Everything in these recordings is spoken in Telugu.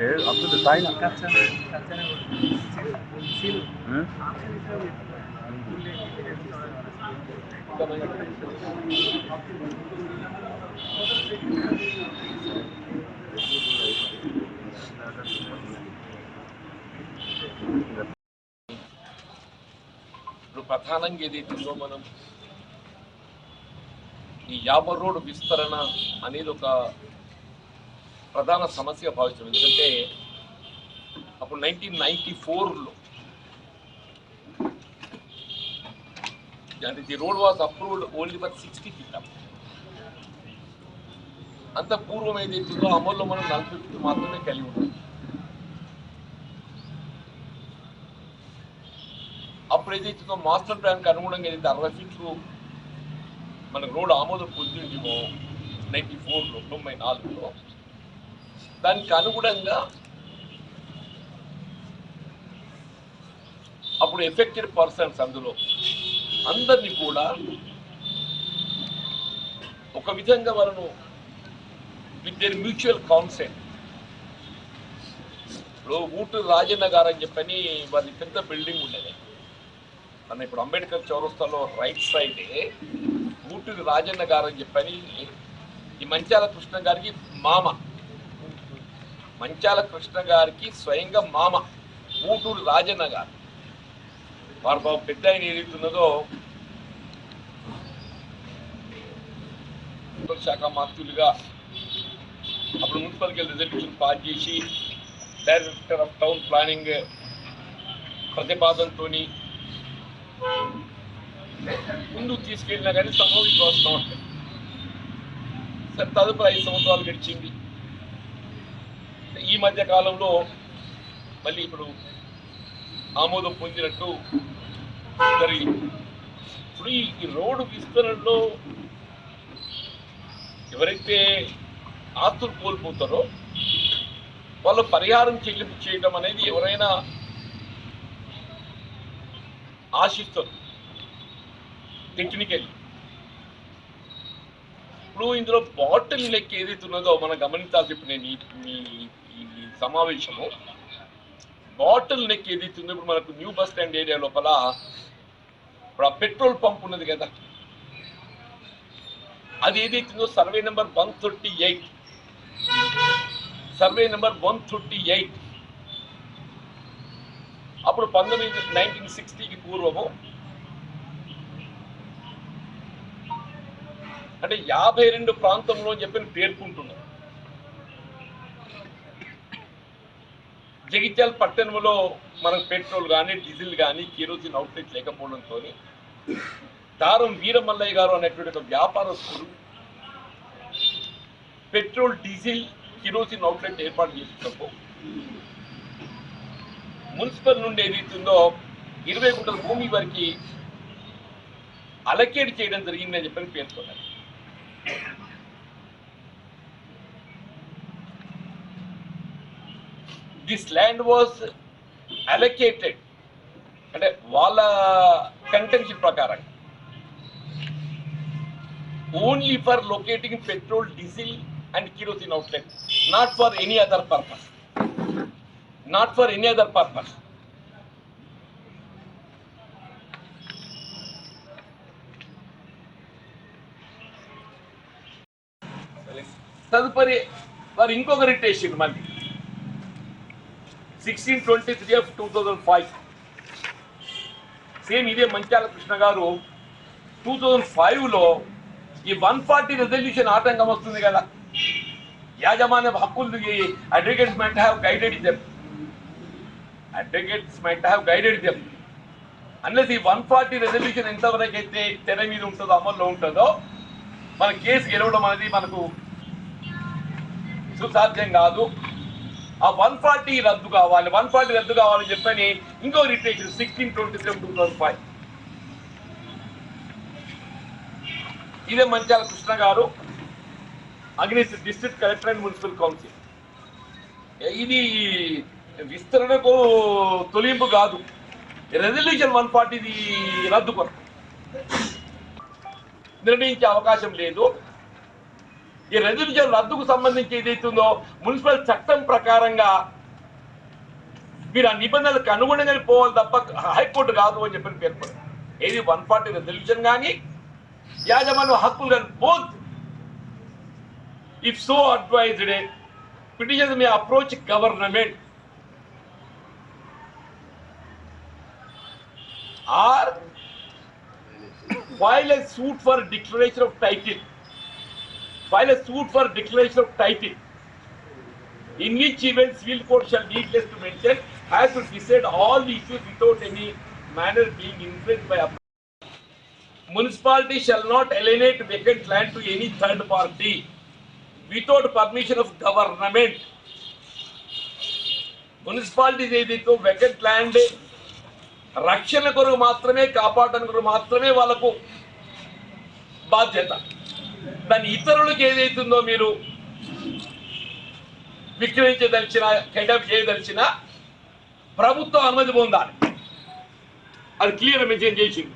ఏ అప్పుడు సాయి ఇప్పుడు ప్రధానంగా ఏదైతుందో మనం ఈ యాబర్ రోడ్ విస్తరణ అనేది ఒక ప్రధాన సమస్య భావించడం. ఎందుకంటే అప్పుడు నైన్టీన్ నైన్టీ ఫోర్లో అంటే the road was approved only for sixty feet అంత పూర్వం ఏదైతుందో అమల్లో మనం నలభై ఫీట్ మాత్రమే కలిగి ఉన్నాం. అప్పుడు ఏదైతుందో మాస్టర్ ప్లాన్కి అనుగుణంగా ఏదైతే అరవై ఫీట్లు మన రోడ్ ఆమోదం పొందిందేమో నైన్టీ ఫోర్లో తొంభై నాలుగులో దానికి అనుగుణంగా అప్పుడు ఎఫెక్టెడ్ పర్సన్స్ అందులో. అందరినీ కూడా ఒక విధంగా వాళ్ళను విత్ దేర్ మ్యూచువల్ కాన్సెంట్ ఇప్పుడు ఊటూరు రాజన్న గారు అని చెప్పని వారి పెద్ద బిల్డింగ్ ఉండేది. మన ఇప్పుడు అంబేద్కర్ చౌరస్తాలో రైట్ సైడే ఊటూరు రాజన్న గారు అని చెప్పని ఈ మంచాల కృష్ణ గారికి మామ. మంచాల కృష్ణ గారికి స్వయంగా మామ ఊటూరు రాజన్న గారు. వారు బాబు పెద్ద ఆయన ఏదైతున్నదో మున్సిపల్ శాఖ మంత్రులుగా అప్పుడు మున్సిపల్కి రిజల్యూషన్ పాస్ చేసి డైరెక్టర్ ఆఫ్ టౌన్ ప్లానింగ్ ప్రతిపాదనతో ముందుకు తీసుకెళ్ళినా కానీ సంభవించి వస్తూ ఉంటాయి సరే తదుపరి ఐదు సంవత్సరాలు గడిచింది. ఈ మధ్య కాలంలో మళ్ళీ ఇప్పుడు ఆమోదం పొందినట్టు జరిగింది. ఇప్పుడు ఈ రోడ్డు విస్తరణలో ఎవరైతే ఆస్తులు కోల్పోతారో వాళ్ళు పరిహారం చెల్లింపు చేయడం అనేది ఎవరైనా ఆశిస్తారు. టెక్నికల్ ఇప్పుడు ఇందులో బాటిల్ లెక్క ఏదైతే ఉన్నదో మనం గమనించాల్సి ఇప్పుడు నేను ఈ సమావేశము బాటిల్ నెక్ ఏదైతే ఉందో ఇప్పుడు మనకు న్యూ బస్ స్టాండ్ ఏరియా లోపల ఇప్పుడు ఆ పెట్రోల్ పంప్ ఉన్నది కదా. అది ఏదైతుందో survey number one thirty eight. Survey number one thirty eight. అప్పుడు పంతొమ్మిది నైన్టీన్ సిక్స్టీకి పూర్వము. అంటే యాభై రెండు ప్రాంతంలో చెప్పిన చెప్పి పేర్కొంటున్నారు. జగిత్యాల పట్టణంలో మనకు పెట్రోల్ కానీ డీజిల్ కానీ కిరోసిన్ అవుట్లెట్ లేకపోవడంతో దారం వీరమల్లయ్య గారు అనేటువంటి ఒక వ్యాపారస్తులు పెట్రోల్ డీజిల్ కిరోసిన్ అవుట్లెట్ ఏర్పాటు చేసినప్పుడు మున్సిపల్ నుండి ఏదైతుందో ఇరవై గుంటల భూమి వరకు అలకేట్ చేయడం జరిగిందని చెప్పని పేర్కొన్నారు. దిస్ ల్యాండ్ వాజ్ అలకేటెడ్ అంటే వాళ్ళ కంటెన్షన్ ప్రకారం only for locating petrol diesel and kerosene outlet not for any other purpose not for any other purpose తదుపరి వారు ఇంకొక రిట్ వేసిండు మళ్ళీ. Sixteen twenty three of two thousand five same ఇదే మంచాల కృష్ణ గారు. టూ థౌజండ్ ఫైవ్లో ఈ వన్ ఫార్టీ రెజల్యూషన్ ఆటంకం వస్తుంది కదా. యాజమాన్య హక్కులు advocates meant have guided them advocates meant have guided them unless ఈ వన్ ఫార్టీ రెజల్యూషన్ ఎంతవరకు అయితే తెర మీద ఉంటుందో అమల్లో ఉంటుందో మన కేసు గెలవడం అనేది మనకు సుసాధ్యం కాదు. ఆ వన్ ఫార్టీ రద్దు కావాలి. వన్ ఫార్టీ రద్దు కావాలని చెప్పని ఇంకో రిటేషన్ sixteen twenty three two thousand five ఇదే Manchala Krishna garu against district collector and municipal council. ఇది విస్తరణకు తొలింపు కాదు. రెజల్యూషన్ వన్ ఫార్టీది రద్దు కొరకు నిర్ణయించే అవకాశం లేదు. ఈ రెజల్యూషన్ రద్దుకు సంబంధించి ఏదైతుందో మున్సిపల్ చట్టం ప్రకారంగా మీరు ఆ నిబంధనలకు అనుగుణంగా పోవాలి తప్ప హైకోర్టు కాదు అని చెప్పిన పేర్కొన్నారు. ఏది వన్ ఫార్టీ రెజల్యూషన్ కానీ యాజమాన్య హక్కులు కానీ both if so advised petition may approach government or file a suit for declaration of title. File a suit for declaration of title. In which event civil court shall needless to mention has to decide all the issues without any manner being influenced by a Municipality shall not alienate vacant land to any third party without permission of government. Municipalities ఏదైతే వెకెంట్ ల్యాండ్ రక్షణ కొరకు మాత్రమే కాపాడటం కొరకు మాత్రమే వాళ్ళకు బాధ్యత. దాని ఇతరులకు ఏదైతుందో మీరు విక్రయించదలిచిన కైడప్ చేయదలిచిన ప్రభుత్వం అనుమతి పొందాలి. అది క్లియర్ మెన్షన్ చేసింది.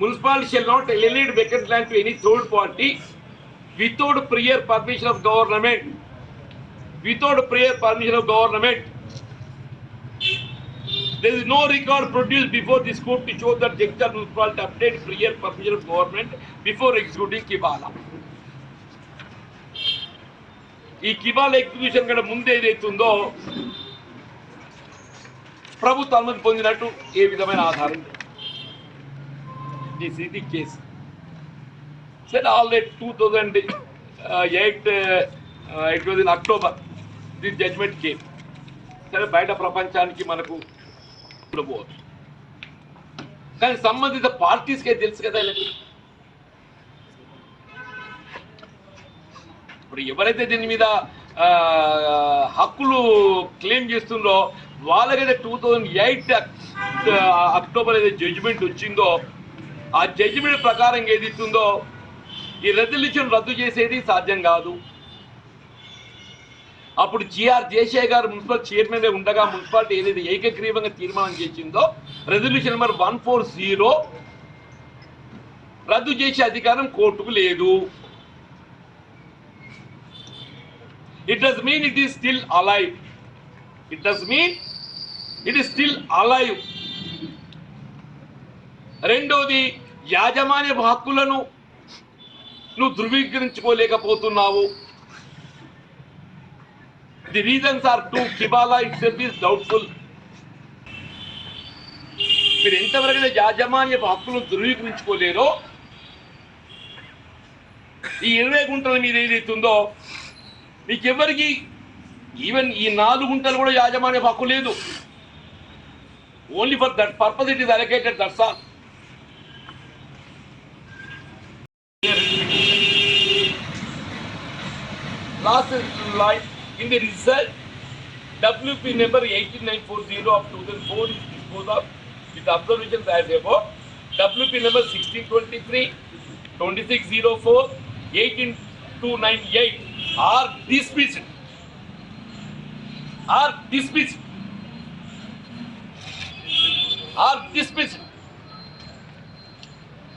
Municipality shall not allot vacant land to any third party without prior permission of government. Without prior permission of government. There is no record produce before this court to show that జగ్జార్ municipality update prior permission of government before executive కిబాల ఈ కిబాల ఎగ్జిక్యూషన్ కంటే ముందు ఏదైతే ఉందో ప్రభుత్వ అనుమతి పొందినట్టు ఏ విధమైన ఆధారం లేదు. ఇది కేసు సరే already two thousand eight it was in October this judgement came సరే బయట ప్రపంచానికి మనకు ఉండబోవచ్చు కానీ సంబంధిత పార్టీస్కే తెలుసు కదా ఇప్పుడు ఎవరైతే దీని మీద హక్కులు క్లెయిమ్ చేస్తుందో వాళ్ళకైతే టూ థౌజండ్ ఎయిట్ అక్టోబర్ అయితే జడ్జిమెంట్ వచ్చిందో ఆ జడ్జిమెంట్ ప్రకారం ఏది ఇస్తుందో ఈ రెజల్యూషన్ రద్దు చేసేది సాధ్యం కాదు. అప్పుడు జిఆర్ జయశేఖర్ గారు మున్సిపల్ చైర్మన్ ఉండగా మున్సిపాలిటీ ఏదైతే ఏకగ్రీవంగా తీర్మానం చేసిందో resolution number one four zero రద్దు చేసే అధికారం కోర్టుకు లేదు. It does mean it is still alive it does mean it is still alive రెండోది యాజమాన్య హక్కులను నువ్వు ధృవీకరించుకోలేకపోతున్నావు. ది రీజన్స్ ఆర్ టు కిబాలా ఇట్ సెల్ఫ్ ఈస్ డౌట్ఫుల్ మీరు ఎంతవరకు యాజమాన్య హక్కులను ధృవీకరించుకోలేరో ఈ ఇరవై గుంటల మీద ఏదైతుందో మీకెవరికి ఈవెన్ ఈ నాలుగు గుంటలు కూడా యాజమాన్య హక్కు లేదు. Only for that purpose it is allocated that's all last line in the result WP number 18940 of 2004 is disposed of with observations as above. WP number 1623, 2604, 18298 are dismissed. Are dismissed. Are dismissed.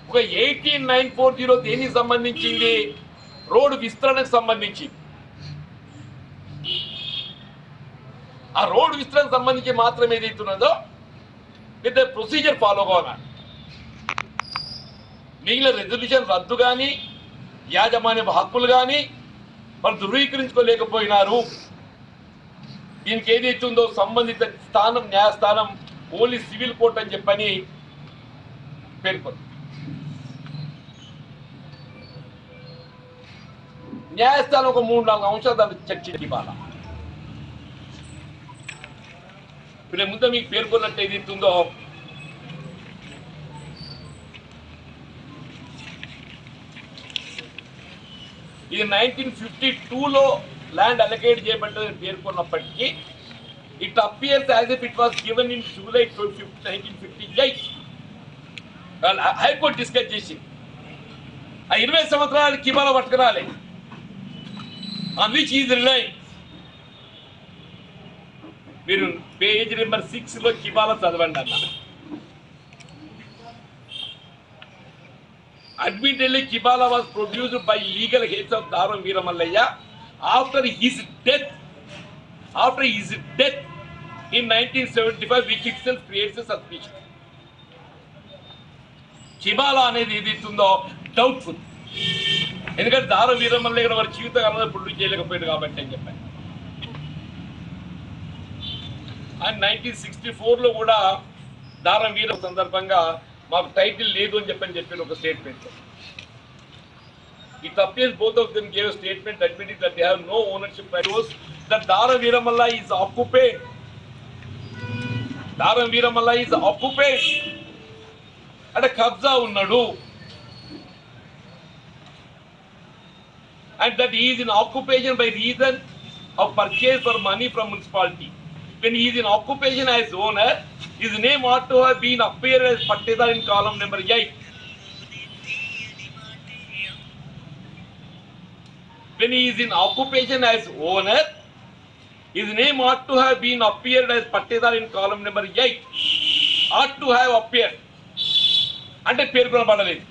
ఒక ఎయిటీన్ నైన్ ఫోర్ జీరో దేనికి సంబంధించింది రోడ్డు విస్తరణకు సంబంధించి ఆ రోడ్డు విస్తరణకు సంబంధించి మాత్రం ఏదైతున్నదో లేదా ప్రొసీజర్ ఫాలో కావాలి. మిగిలిన రెజల్యూషన్ రద్దు కానీ యాజమాన్య హక్కులు కానీ వాళ్ళు ధృవీకరించుకోలేకపోయినారు. దీనికి ఏదైతుందో సంబంధిత స్థానం న్యాయస్థానం ఓన్లీ సివిల్ కోర్ట్ అని చెప్పని పేర్కొంది. న్యాయస్థానం ఒక మూడు నాలుగు అంశాలు దాన్ని చర్చించి ఇప్పుడు నేను ముందు మీకు పేర్కొన్నట్టు ఏది ఉందో ఇది నైన్టీన్ ఫిఫ్టీ టూలో ల్యాండ్ అలొకేట్ చేయబడ్డదని పేర్కొన్నప్పటికీ it appears as if it was given in July twenty nineteen fifty eight high court discuss చేసి ఆ ఇరవై సంవత్సరాలకి ఇవాళ పట్టుకురాలి। on which he is. మీరు పేజ్ నెంబర్ సిక్స్లో కిబాల చదవండి అన్న. Admittedly కిబాల was produced by legal heads of Daram Veeramallaiah after his death after his death in nineteen seventy five which itself creates suspicion కిబాలా అనేది ఏదైతుందో డౌట్ఫుల్ ఎందుకంటే దారం వీరమల్లయ్య గారు వారి జీవితకాలంలో ప్రొడ్యూస్ చేయలేకపోయాడు కాబట్టి అని చెప్పాను అండ్ నైన్టీన్ సిక్స్టీ ఫోర్లో కూడా దారం వీర సందర్భంగా మాకు టైటిల్ లేదు అని చెప్పని చెప్పిన ఒక statement it appears both of them gave statement admitting that have no ownership rights that Dara Veeramalla is ఆక్యుపేడ్ దారం వీరమల్ల ఈజ్ ఆక్యుపేడ్ అంటే కబ్జా ఉన్నాడు. And that is in occupation by reason of purchase for money from municipality. When he is in occupation as owner, his name ought to have been appear as Pattedar in column number eight. When he is in occupation as owner, his name ought to have been appeared as Pattedar in column number eight. Ought to have appeared. అంటే పేర్కొనబడలేదు